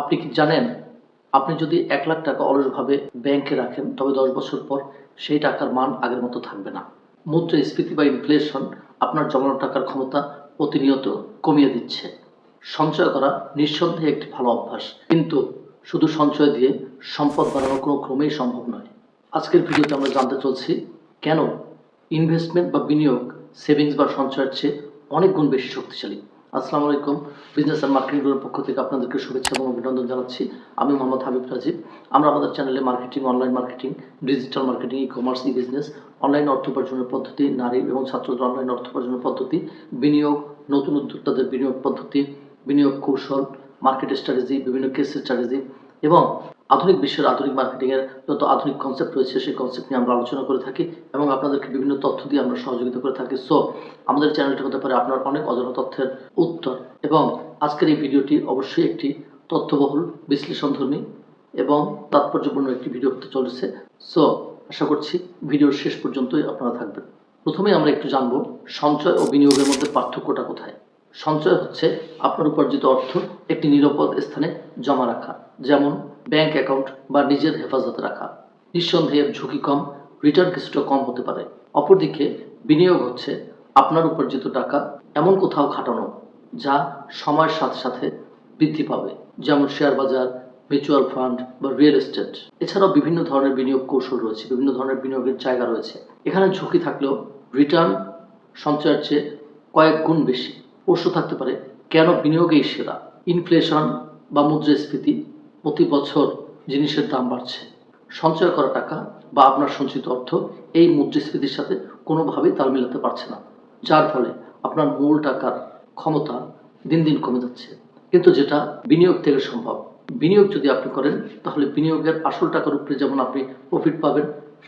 আপনি কি জানেন, আপনি যদি এক লাখ টাকা অলসভাবে ব্যাংকে রাখেন, তবে দশ বছর পর সেই টাকার মান আগের মতো থাকবে না। মুদ্রাস্ফীতি বা ইনফ্লেশন আপনার জমানো টাকার ক্ষমতা প্রতিনিয়ত কমিয়ে দিচ্ছে। সঞ্চয় করা নিঃসন্দেহে একটি ভালো অভ্যাস, কিন্তু শুধু সঞ্চয় দিয়ে সম্পদ বাড়ানো কোনো ক্রমেই সম্ভব নয়। আজকের ভিডিওতে আমরা জানতে চলছি, কেন ইনভেস্টমেন্ট বা বিনিয়োগ সেভিংস বা সঞ্চয়ের চেয়ে অনেক গুণ বেশি শক্তিশালী? আসসালামু আলাইকুম। বিজনেস অ্যান্ড মার্কেটিং গ্রুপের পক্ষ থেকে আপনাদেরকে শুভেচ্ছা এবং অভিনন্দন জানাচ্ছি। আমি মোহাম্মদ হাবিব রাজীব। আমরা আমাদের চ্যানেলে marketing online marketing digital marketing e commerce e business online অর্থ উপার্জনের পদ্ধতি, নারী এবং ছাত্রদের অনলাইন অর্থ উপার্জনের পদ্ধতি, বিনিয়োগ, নতুন উদ্যোক্তাদের বিনিয়োগ পদ্ধতি, বিনিয়োগ কৌশল মার্কেট স্ট্র্যাটেজি বিভিন্ন কেস স্ট্র্যাটেজি এবং আধুনিক বিশ্বের আধুনিক মার্কেটিংয়ের যত আধুনিক কনসেপ্ট রয়েছে, সেই কনসেপ্ট নিয়ে আমরা আলোচনা করে থাকি এবং আপনাদেরকে বিভিন্ন তথ্য দিয়ে আমরা সহযোগিতা করে থাকি। সো আমাদের চ্যানেলটি হতে পারে আপনার অনেক অজানা তথ্যের উত্তর। এবং আজকের এই ভিডিওটি অবশ্যই একটি তথ্যবহুল, বিশ্লেষণধর্মী এবং তাৎপর্যপূর্ণ একটি ভিডিও হতে চলেছে। সো আশা করছি ভিডিওর শেষ পর্যন্তই আপনারা থাকবেন। প্রথমেই আমরা একটু জানব, সঞ্চয় ও বিনিয়োগের মধ্যে পার্থক্যটা কোথায়? সঞ্চয় হচ্ছে আপনার উপার্জিত অর্থ একটি নিরাপদ স্থানে জমা রাখা। যেমন ব্যাংক অ্যাকাউন্ট বা নিজের হেফাজতে রাখা। নিঃসন্দেহে ঝুঁকি কম রিটার্ন কিছুটা কম হতে পারে। অপরদিকে, বিনিয়োগ হচ্ছে আপনার উপার্জিত টাকা, এমন কোথাও খাটানো, যা সময়ের সাথে সাথে বৃদ্ধি পাবে। যেমন শেয়ার বাজার মিউচুয়াল ফান্ড বা রিয়েল এস্টেট এছাড়াও বিভিন্ন ধরনের বিনিয়োগ কৌশল রয়েছে, বিভিন্ন ধরনের বিনিয়োগের জায়গা রয়েছে। এখানে ঝুঁকি থাকলেও রিটার্ন সঞ্চয়ের চেয়ে কয়েক গুণ বেশি। প্রশ্ন থাকতে পারে, কেন বিনিয়োগেই সেরা? ইনফ্লেশন বা মুদ্রাস্ফীতি প্রতি বছর জিনিসের দাম বাড়ছে। সঞ্চয় করা টাকা বা আপনার সঞ্চিত অর্থ এই মুদ্রাস্ফীতির সাথে কোনোভাবেই তাল মেলাতে পারছে না। যার ফলে আপনার মূল টাকার ক্ষমতা দিন দিন কমে যাচ্ছে। কিন্তু যেটা বিনিয়োগ থেকে সম্ভব। বিনিয়োগ যদি আপনি করেন, তাহলে বিনিয়োগের আসল টাকার উপরে যেমন আপনি প্রফিট পাবেন,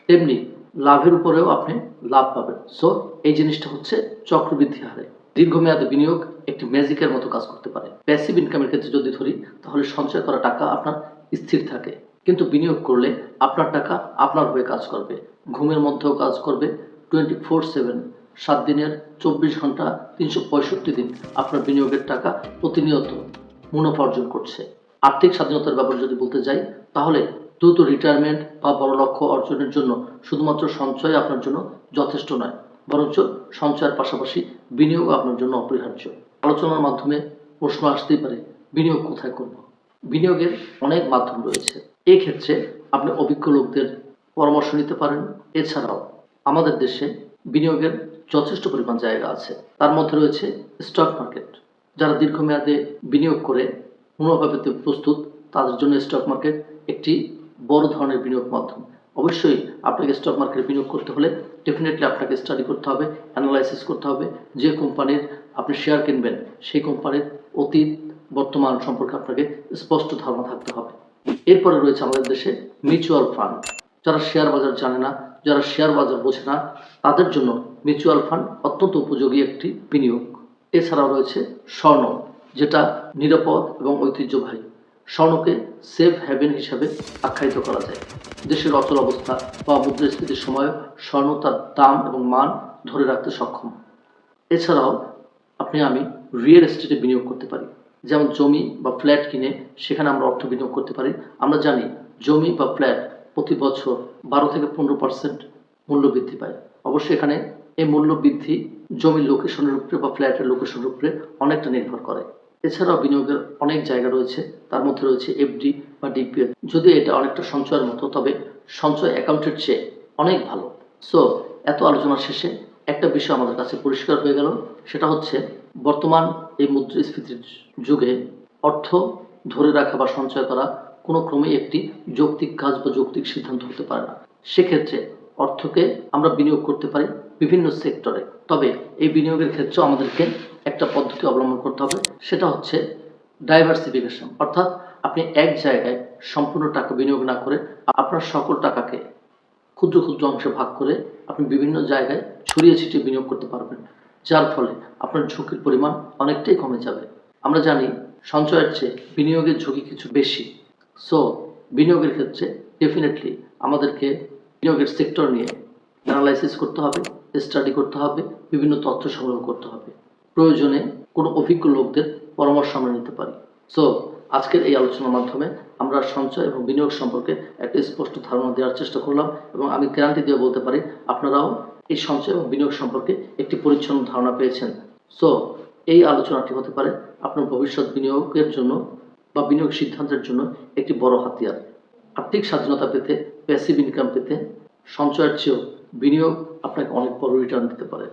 তেমনি লাভের উপরেও আপনি লাভ পাবেন। সো এই জিনিসটা হচ্ছে চক্রবৃদ্ধি হারে। দীর্ঘমেয়াদে বিনিয়োগ একটি ম্যাজিকের মতো কাজ করতে পারে। প্যাসিভ ইনকামের ক্ষেত্রে যদি ধরি, তাহলে সঞ্চয় করা টাকা আপনার স্থির থাকে। কিন্তু বিনিয়োগ করলে আপনার টাকা আপনার হয়ে কাজ করবে। ঘুমের মধ্যেও কাজ করবে। টোয়েন্টি ফোর সেভেন সাত দিনের চব্বিশ ঘণ্টা তিনশো পঁয়ষট্টি দিন আপনার বিনিয়োগের টাকা প্রতিনিয়ত মুনাফা অর্জন করছে। আর্থিক স্বাধীনতার ব্যাপারে যদি বলতে যাই, তাহলে দ্রুত রিটায়ারমেন্ট বা বড় লক্ষ্য অর্জনের জন্য শুধুমাত্র সঞ্চয় আপনার জন্য যথেষ্ট নয়। বরঞ্চ সঞ্চয়ের পাশাপাশি বিনিয়োগ আপনার জন্য অপরিহার্য। আলোচনার মাধ্যমে প্রশ্ন আসতেই পারে, বিনিয়োগ কোথায় করব? বিনিয়োগের অনেক মাধ্যম রয়েছে। ক্ষেত্রে আপনি অভিজ্ঞ লোকদের পরামর্শ নিতে পারেন। এছাড়াও আমাদের দেশে বিনিয়োগের যথেষ্ট পরিমাণ জায়গা আছে। তার মধ্যে রয়েছে স্টক মার্কেট। যারা দীর্ঘমেয়াদে বিনিয়োগ করে মুনাফা পেতে প্রস্তুত, তাদের জন্য স্টক মার্কেট একটি বড় ধরনের বিনিয়োগ মাধ্যম। অবশ্যই আপনাকে স্টক মার্কেটে বিনিয়োগ করতে হলে ডেফিনেটলি আপনাকে স্টাডি করতে হবে অ্যানালাইসিস করতে হবে। যে কোম্পানির আপনি শেয়ার কিনবেন, সেই কোম্পানির অতীত, বর্তমান সম্পর্কে আপনাকে স্পষ্ট ধারণা থাকতে হবে। এরপরে রয়েছে আমাদের দেশে মিউচুয়াল ফান্ড যারা শেয়ার বাজার জানে না, যারা শেয়ার বাজার বোঝে না, তাদের জন্য মিউচুয়াল ফান্ড অত্যন্ত উপযোগী একটি বিনিয়োগ। এছাড়াও রয়েছে স্বর্ণ, যেটা নিরাপদ এবং ঐতিহ্যবাহী। স্বর্ণকে সেফ হ্যাভেন হিসাবে আখ্যায়িত করা যায়। দেশের অচল অবস্থা বা মুদ্রাস্ফীতির সময় স্বর্ণ তার দাম এবং মান ধরে রাখতে সক্ষম। এছাড়াও আপনি আমি রিয়েল এস্টেটে বিনিয়োগ করতে পারি। যেমন জমি বা ফ্ল্যাট কিনে সেখানে আমরা অর্থ বিনিয়োগ করতে পারি। আমরা জানি জমি বা ফ্ল্যাট প্রতি বছর বারো থেকে পনেরো পার্সেন্ট মূল্য বৃদ্ধি পায়। অবশ্যই এখানে এই মূল্য বৃদ্ধি জমির লোকেশনের উপরে বা ফ্ল্যাটের লোকেশনের উপরে অনেকটা নির্ভর করে। এছাড়াও বিনিয়োগের অনেক জায়গা রয়েছে, তার মধ্যে রয়েছে এফডি বা ডিপিএল যদিও এটা অনেকটা সঞ্চয়ের মতো, তবে সঞ্চয় অ্যাকাউন্টের চেয়ে অনেক ভালো। সো এত আলোচনার শেষে একটা বিষয় আমাদের কাছে পরিষ্কার হয়ে গেল, সেটা হচ্ছে বর্তমান এই মুদ্রাস্ফীতির যুগে অর্থ ধরে রাখা বা সঞ্চয় করা কোনো ক্রমেই একটি যৌক্তিক কাজ বা যৌক্তিক সিদ্ধান্ত হতে পারে না। সেক্ষেত্রে অর্থকে আমরা বিনিয়োগ করতে পারি বিভিন্ন সেক্টরে। তবে এই বিনিয়োগের ক্ষেত্রেও আমাদেরকে একটা পদ্ধতি অবলম্বন করতে হবে, সেটা হচ্ছে ডাইভার্সিফিকেশন অর্থাৎ আপনি এক জায়গায় সম্পূর্ণ টাকা বিনিয়োগ না করে আপনার সকল টাকাকে ক্ষুদ্র ক্ষুদ্র অংশে ভাগ করে আপনি বিভিন্ন জায়গায় ছড়িয়ে ছিটিয়ে বিনিয়োগ করতে পারবেন, যার ফলে আপনার ঝুঁকির পরিমাণ অনেকটাই কমে যাবে। আমরা জানি সঞ্চয়ের চেয়ে বিনিয়োগের ঝুঁকি কিছু বেশি। সো বিনিয়োগের ক্ষেত্রে ডেফিনেটলি আমাদেরকে বিনিয়োগের সেক্টর নিয়ে অ্যানালাইসিস করতে হবে স্টাডি করতে হবে, বিভিন্ন তথ্য সংগ্রহ করতে হবে। প্রয়োজনে কোনো অভিজ্ঞ লোকদের পরামর্শ আমরা নিতে পারি। সো আজকের এই আলোচনার মাধ্যমে আমরা সঞ্চয় এবং বিনিয়োগ সম্পর্কে একটা স্পষ্ট ধারণা দেওয়ার চেষ্টা করলাম এবং আমি গ্যারান্টি দিয়ে বলতে পারি, আপনারাও এই সঞ্চয় এবং বিনিয়োগ সম্পর্কে একটি পরিচ্ছন্ন ধারণা পেয়েছেন। সো এই আলোচনাটি হতে পারে আপনার ভবিষ্যৎ বিনিয়োগের জন্য বা বিনিয়োগ সিদ্ধান্তের জন্য একটি বড় হাতিয়ার। আর্থিক স্বাধীনতা পেতে প্যাসিভ ইনকাম পেতে সঞ্চয়ের চেয়েও বিনিয়োগ আপনাকে অনেক বড় রিটার্ন দিতে পারে।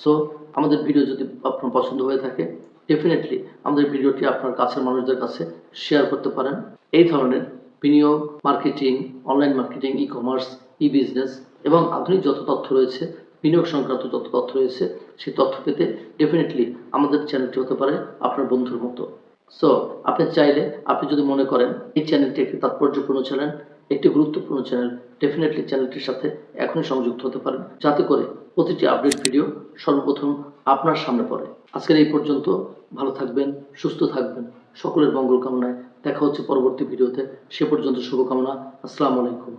সো আমাদের ভিডিও যদি আপনার পছন্দ হয়ে থাকে ডেফিনেটলি আমাদের ভিডিওটি আপনার কাছের মানুষদের কাছে শেয়ার করতে পারেন। এই ধরনের বিনিয়োগ marketing online marketing e commerce e business এবং আধুনিক যত তথ্য রয়েছে, বিনিয়োগ সংক্রান্ত যত তথ্য রয়েছে, সেই তথ্য পেতে ডেফিনেটলি আমাদের চ্যানেলটি হতে পারে আপনার বন্ধুর মতো। সো আপনি চাইলে, আপনি যদি মনে করেন, এই চ্যানেলটি একটি তাৎপর্যপূর্ণ চ্যানেল একটি গুরুত্বপূর্ণ চ্যানেল ডেফিনেটলি চ্যানেলটির সাথে এখনই সংযুক্ত হতে পারেন যাতে করে প্রতিটি আপডেট ভিডিও সর্বপ্রথম আপনার সামনে পড়ে। আজকের এই পর্যন্ত, ভালো থাকবেন, সুস্থ থাকবেন, সকলের মঙ্গল কামনায়। দেখা হচ্ছে পরবর্তী ভিডিওতে সে পর্যন্ত শুভকামনা। আসসালামু আলাইকুম।